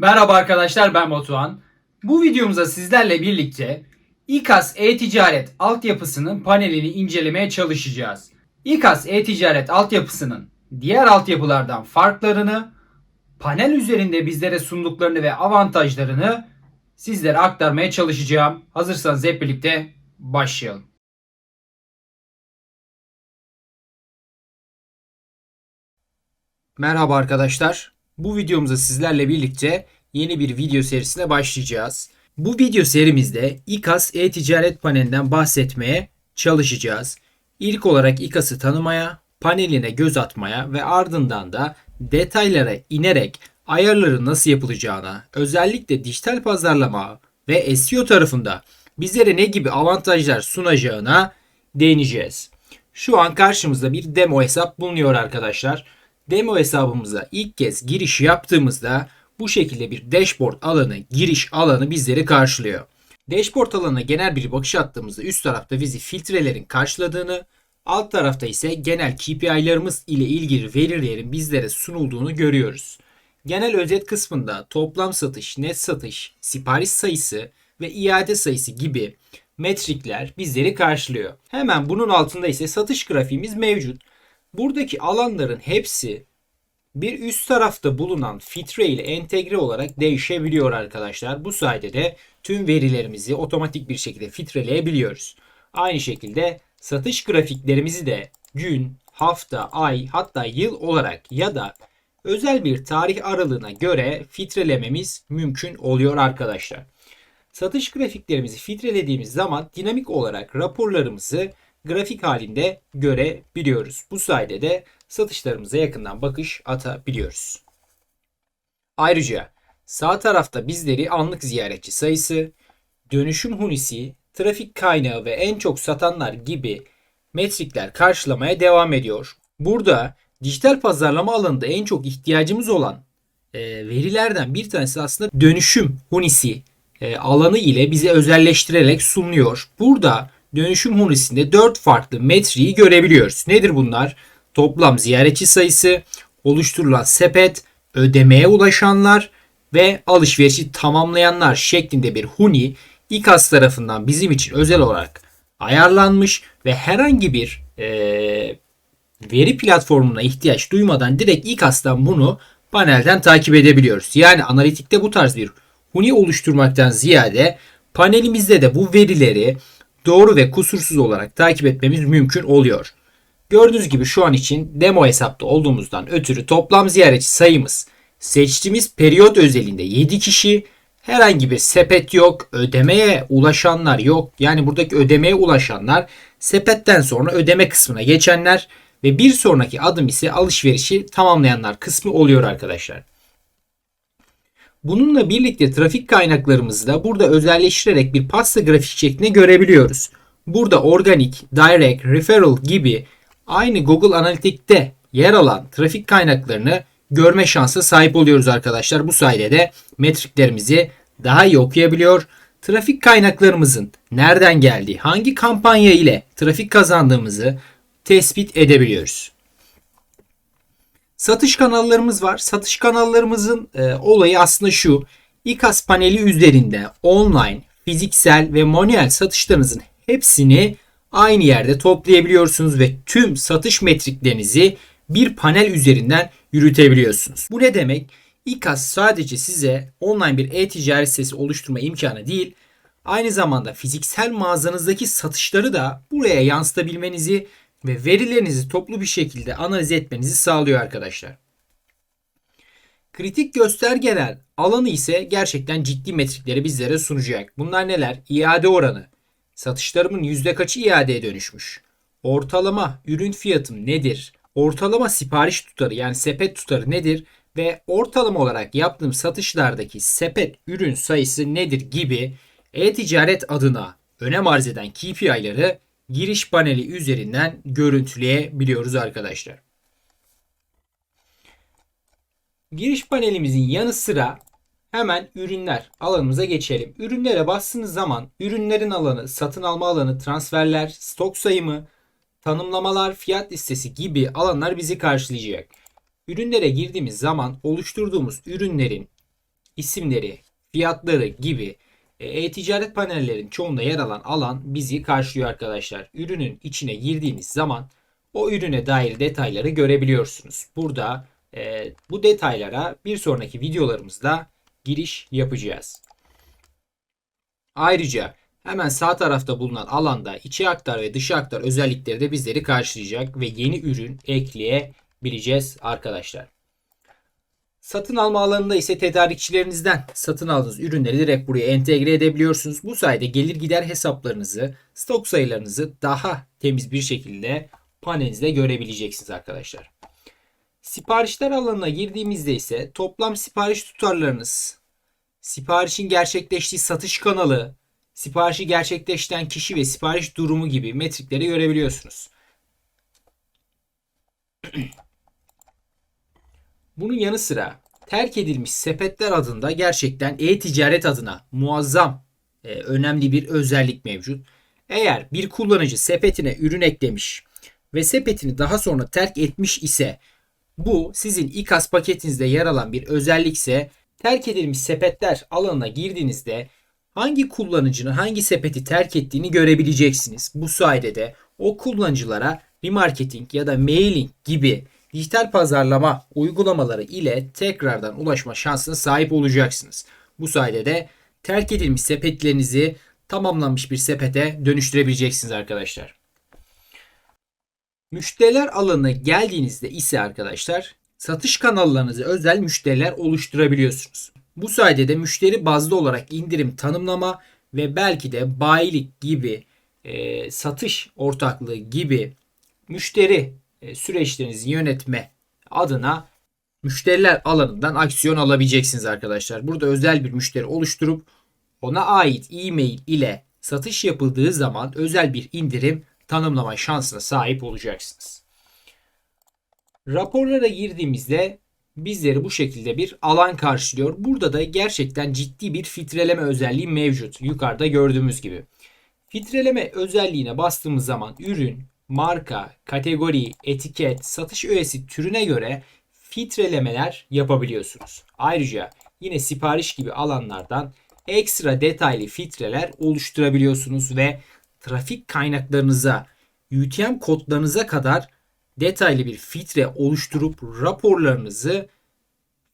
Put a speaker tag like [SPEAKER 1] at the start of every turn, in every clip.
[SPEAKER 1] Merhaba arkadaşlar ben Batuhan. Bu videomuzda sizlerle birlikte İKAS e-ticaret altyapısının panelini incelemeye çalışacağız. İKAS e-ticaret altyapısının diğer altyapılardan farklarını, panel üzerinde bizlere sunduklarını ve avantajlarını sizlere aktarmaya çalışacağım. Hazırsanız hep birlikte başlayalım. Merhaba arkadaşlar. Bu videomuzda sizlerle birlikte yeni bir video serisine başlayacağız. Bu video serimizde İKAS e-ticaret panelinden bahsetmeye çalışacağız. İlk olarak İKAS'ı tanımaya, paneline göz atmaya ve ardından da detaylara inerek ayarların nasıl yapılacağına, özellikle dijital pazarlama ve SEO tarafında bizlere ne gibi avantajlar sunacağına değineceğiz. Şu an karşımızda bir demo hesap bulunuyor arkadaşlar. Demo hesabımıza ilk kez giriş yaptığımızda bu şekilde bir dashboard alanı, giriş alanı bizleri karşılıyor. Dashboard alanına genel bir bakış attığımızda üst tarafta bizi filtrelerin karşıladığını, alt tarafta ise genel KPI'larımız ile ilgili verilerin bizlere sunulduğunu görüyoruz. Genel özet kısmında toplam satış, net satış, sipariş sayısı ve iade sayısı gibi metrikler bizleri karşılıyor. Hemen bunun altında ise satış grafiğimiz mevcut. Buradaki alanların hepsi bir üst tarafta bulunan filtre ile entegre olarak değişebiliyor arkadaşlar. Bu sayede de tüm verilerimizi otomatik bir şekilde filtreleyebiliyoruz. Aynı şekilde satış grafiklerimizi de gün, hafta, ay hatta yıl olarak ya da özel bir tarih aralığına göre filtrelememiz mümkün oluyor arkadaşlar. Satış grafiklerimizi filtrelediğimiz zaman dinamik olarak raporlarımızı grafik halinde görebiliyoruz. Bu sayede de satışlarımıza yakından bakış atabiliyoruz. Ayrıca sağ tarafta bizleri anlık ziyaretçi sayısı, dönüşüm hunisi, trafik kaynağı ve en çok satanlar gibi metrikler karşılamaya devam ediyor. Burada dijital pazarlama alanında en çok ihtiyacımız olan e, verilerden bir tanesi aslında dönüşüm hunisi e, alanı ile bize özelleştirerek sunuluyor. Burada dönüşüm hunisinde 4 farklı metriği görebiliyoruz. Nedir bunlar? Toplam ziyaretçi sayısı, oluşturulan sepet, ödemeye ulaşanlar ve alışverişi tamamlayanlar şeklinde bir huni İKAS tarafından bizim için özel olarak ayarlanmış ve herhangi bir e, veri platformuna ihtiyaç duymadan direkt İKAS'tan bunu panelden takip edebiliyoruz. Yani analitikte bu tarz bir huni oluşturmaktan ziyade panelimizde de bu verileri doğru ve kusursuz olarak takip etmemiz mümkün oluyor. Gördüğünüz gibi şu an için demo hesapta olduğumuzdan ötürü toplam ziyaretçi sayımız seçtiğimiz periyot özelinde 7 kişi herhangi bir sepet yok, ödemeye ulaşanlar yok. Yani buradaki ödemeye ulaşanlar sepetten sonra ödeme kısmına geçenler ve bir sonraki adım ise alışverişi tamamlayanlar kısmı oluyor arkadaşlar. Bununla birlikte trafik kaynaklarımızı da burada özelleştirerek bir pasta grafik şeklinde görebiliyoruz. Burada organik, direct, referral gibi aynı Google Analytics'te yer alan trafik kaynaklarını görme şansı sahip oluyoruz arkadaşlar. Bu sayede de metriklerimizi daha iyi okuyabiliyor. Trafik kaynaklarımızın nereden geldiği, hangi kampanya ile trafik kazandığımızı tespit edebiliyoruz. Satış kanallarımız var. Satış kanallarımızın e, olayı aslında şu. İKAS paneli üzerinde online, fiziksel ve manuel satışlarınızın hepsini aynı yerde toplayabiliyorsunuz ve tüm satış metriklerinizi bir panel üzerinden yürütebiliyorsunuz. Bu ne demek? İKAS sadece size online bir e-ticaret sitesi oluşturma imkanı değil, aynı zamanda fiziksel mağazanızdaki satışları da buraya yansıtabilmenizi ve verilerinizi toplu bir şekilde analiz etmenizi sağlıyor arkadaşlar. Kritik göstergeler alanı ise gerçekten ciddi metrikleri bizlere sunacak. Bunlar neler? İade oranı. Satışlarımın yüzde kaçı iadeye dönüşmüş? Ortalama ürün fiyatım nedir? Ortalama sipariş tutarı yani sepet tutarı nedir? Ve ortalama olarak yaptığım satışlardaki sepet ürün sayısı nedir gibi e-ticaret adına önem arz eden KPI'ları giriş paneli üzerinden görüntüleyebiliyoruz arkadaşlar. Giriş panelimizin yanı sıra hemen ürünler alanımıza geçelim. Ürünlere bastığınız zaman ürünlerin alanı, satın alma alanı, transferler, stok sayımı, tanımlamalar, fiyat listesi gibi alanlar bizi karşılayacak. Ürünlere girdiğimiz zaman oluşturduğumuz ürünlerin isimleri, fiyatları gibi e-ticaret panellerin çoğunda yer alan alan bizi karşılıyor arkadaşlar. Ürünün içine girdiğiniz zaman o ürüne dair detayları görebiliyorsunuz. Burada e, bu detaylara bir sonraki videolarımızda giriş yapacağız. Ayrıca hemen sağ tarafta bulunan alanda içe aktar ve dışa aktar özellikleri de bizleri karşılayacak ve yeni ürün ekleyebileceğiz arkadaşlar. Satın alma alanında ise tedarikçilerinizden satın aldığınız ürünleri direkt buraya entegre edebiliyorsunuz. Bu sayede gelir gider hesaplarınızı, stok sayılarınızı daha temiz bir şekilde panelinizde görebileceksiniz arkadaşlar. Siparişler alanına girdiğimizde ise toplam sipariş tutarlarınız, siparişin gerçekleştiği satış kanalı, siparişi gerçekleştiren kişi ve sipariş durumu gibi metrikleri görebiliyorsunuz. Bunun yanı sıra terk edilmiş sepetler adında gerçekten e-ticaret adına muazzam e, önemli bir özellik mevcut. Eğer bir kullanıcı sepetine ürün eklemiş ve sepetini daha sonra terk etmiş ise bu sizin İKAS paketinizde yer alan bir özellikse terk edilmiş sepetler alanına girdiğinizde hangi kullanıcının hangi sepeti terk ettiğini görebileceksiniz. Bu sayede de o kullanıcılara remarketing ya da mailing gibi dijital pazarlama uygulamaları ile tekrardan ulaşma şansına sahip olacaksınız. Bu sayede de terk edilmiş sepetlerinizi tamamlanmış bir sepete dönüştürebileceksiniz arkadaşlar. Müşteriler alanına geldiğinizde ise arkadaşlar satış kanallarınızı özel müşteriler oluşturabiliyorsunuz. Bu sayede de müşteri bazlı olarak indirim tanımlama ve belki de bayilik gibi e, satış ortaklığı gibi müşteri süreçlerinizi yönetme adına müşteriler alanından aksiyon alabileceksiniz arkadaşlar. Burada özel bir müşteri oluşturup ona ait e-mail ile satış yapıldığı zaman özel bir indirim tanımlama şansına sahip olacaksınız. Raporlara girdiğimizde bizleri bu şekilde bir alan karşılıyor. Burada da gerçekten ciddi bir filtreleme özelliği mevcut. Yukarıda gördüğümüz gibi. Filtreleme özelliğine bastığımız zaman ürün, marka, kategori, etiket, satış öğesi türüne göre filtrelemeler yapabiliyorsunuz. Ayrıca yine sipariş gibi alanlardan ekstra detaylı filtreler oluşturabiliyorsunuz ve trafik kaynaklarınıza, UTM kodlarınıza kadar detaylı bir filtre oluşturup raporlarınızı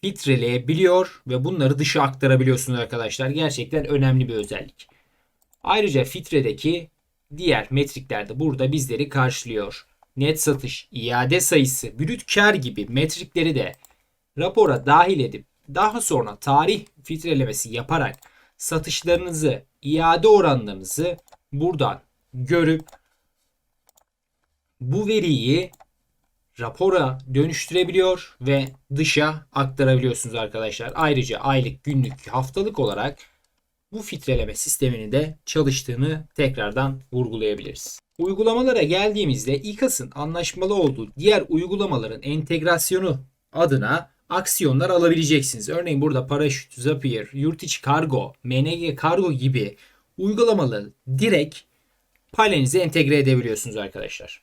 [SPEAKER 1] filtreleyebiliyor ve bunları dışa aktarabiliyorsunuz arkadaşlar. Gerçekten önemli bir özellik. Ayrıca filtredeki diğer metrikler de burada bizleri karşılıyor. Net satış, iade sayısı, brüt kar gibi metrikleri de rapora dahil edip daha sonra tarih filtrelemesi yaparak satışlarınızı, iade oranlarınızı buradan görüp bu veriyi rapora dönüştürebiliyor ve dışa aktarabiliyorsunuz arkadaşlar. Ayrıca aylık, günlük, haftalık olarak bu filtreleme sistemini de çalıştığını tekrardan vurgulayabiliriz. Uygulamalara geldiğimizde İKAS'ın anlaşmalı olduğu diğer uygulamaların entegrasyonu adına aksiyonlar alabileceksiniz. Örneğin burada Paraşüt, Zapier, Yurtiç Kargo, MNG Kargo gibi uygulamaları direkt panelinize entegre edebiliyorsunuz arkadaşlar.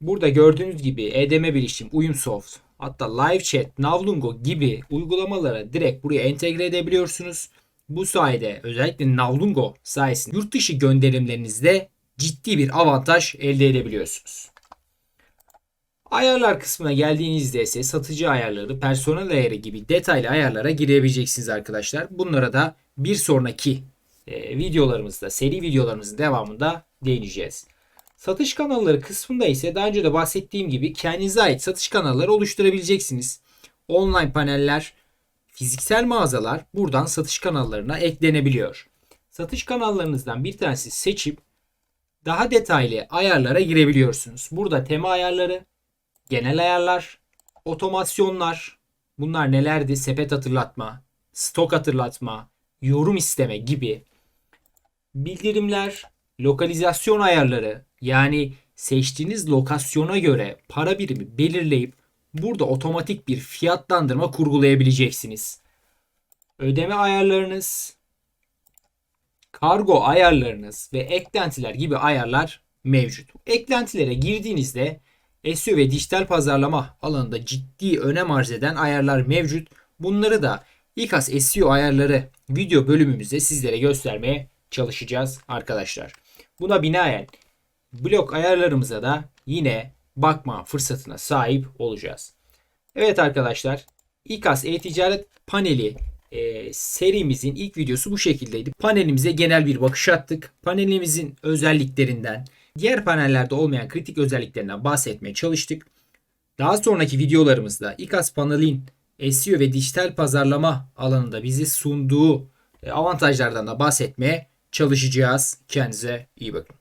[SPEAKER 1] Burada gördüğünüz gibi EDM bilişim, Uyumsoft, hatta Live Chat, Navlungo gibi uygulamalara direkt buraya entegre edebiliyorsunuz. Bu sayede özellikle Navlungo sayesinde yurt dışı gönderimlerinizde ciddi bir avantaj elde edebiliyorsunuz. Ayarlar kısmına geldiğinizde ise satıcı ayarları, personel ayarı gibi detaylı ayarlara girebileceksiniz arkadaşlar. Bunlara da bir sonraki e, videolarımızda, seri videolarımızın devamında değineceğiz. Satış kanalları kısmında ise daha önce de bahsettiğim gibi kendinize ait satış kanalları oluşturabileceksiniz. Online paneller, fiziksel mağazalar buradan satış kanallarına eklenebiliyor. Satış kanallarınızdan bir tanesi seçip daha detaylı ayarlara girebiliyorsunuz. Burada tema ayarları, genel ayarlar, otomasyonlar, bunlar nelerdi? Sepet hatırlatma, stok hatırlatma, yorum isteme gibi bildirimler, lokalizasyon ayarları yani seçtiğiniz lokasyona göre para birimi belirleyip burada otomatik bir fiyatlandırma kurgulayabileceksiniz. Ödeme ayarlarınız, kargo ayarlarınız ve eklentiler gibi ayarlar mevcut. Eklentilere girdiğinizde SEO ve dijital pazarlama alanında ciddi önem arz eden ayarlar mevcut. Bunları da İKAS SEO ayarları video bölümümüzde sizlere göstermeye çalışacağız arkadaşlar. Buna binaen blok ayarlarımıza da yine bakma fırsatına sahip olacağız. Evet arkadaşlar İKAS e-ticaret paneli e, serimizin ilk videosu bu şekildeydi. Panelimize genel bir bakış attık. Panelimizin özelliklerinden, diğer panellerde olmayan kritik özelliklerinden bahsetmeye çalıştık. Daha sonraki videolarımızda İKAS panelin SEO ve dijital pazarlama alanında bizi sunduğu e, avantajlardan da bahsetmeye çalışacağız. Kendinize iyi bakın.